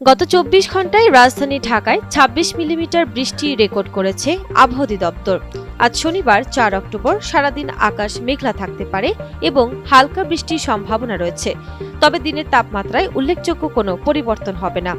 গত চব্বিশ ঘন্টায় রাজধানী ঢাকায় ২৬ মিলিমিটার বৃষ্টি রেকর্ড করেছে আবহাওয়া অধিদপ্তর আজ শনিবার চার অক্টোবর সারাদিন আকাশ মেঘলা থাকতে পারে এবং হালকা বৃষ্টির সম্ভাবনা রয়েছে। তবে দিনের তাপমাত্রায় উল্লেখযোগ্য কোনো পরিবর্তন হবে না।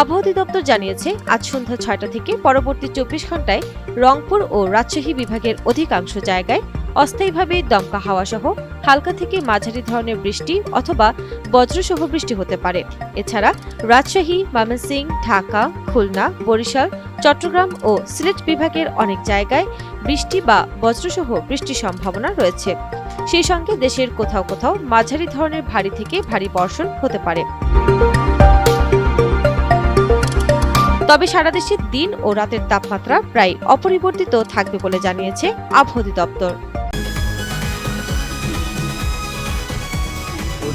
আবহাওয়া দপ্তর জানিয়েছে, আজ সন্ধ্যা ছয়টা থেকে পরবর্তী চব্বিশ ঘন্টায় রংপুর ও রাজশাহী বিভাগের অধিকাংশ জায়গায় অস্থায়ীভাবে দমকা হাওয়া সহ হালকা থেকে মাঝারি ধরনের বৃষ্টি অথবা বজ্রসহ বৃষ্টি হতে পারে। এছাড়া রাজশাহী ময়মনসিংহ ঢাকা, খুলনা, বরিশাল, চট্টগ্রাম ও সিলেট বিভাগের অনেক জায়গায় বৃষ্টি বা বজ্রসহ বৃষ্টির সম্ভাবনা রয়েছে। সেই সঙ্গে দেশের কোথাও কোথাও মাঝারি ধরনের ভারী থেকে ভারী বর্ষণ হতে পারে। তবে সারা দেশে দিন ও রাতের তাপমাত্রা প্রায় অপরিবর্তিত থাকবে বলে জানিয়েছে আবহাওয়া অধিদপ্তর।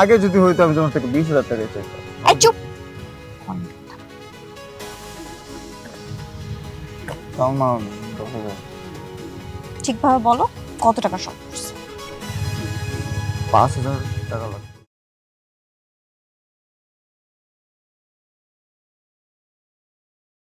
আগে যদি হইতো আমি তোমার থেকে বিশ হাজার টাকা চাইতাম। এই চুপ। দশ হাজার। ঠিকভাবে বলো কত টাকা শর্ট করছে? পাঁচ হাজার টাকা লাগবে।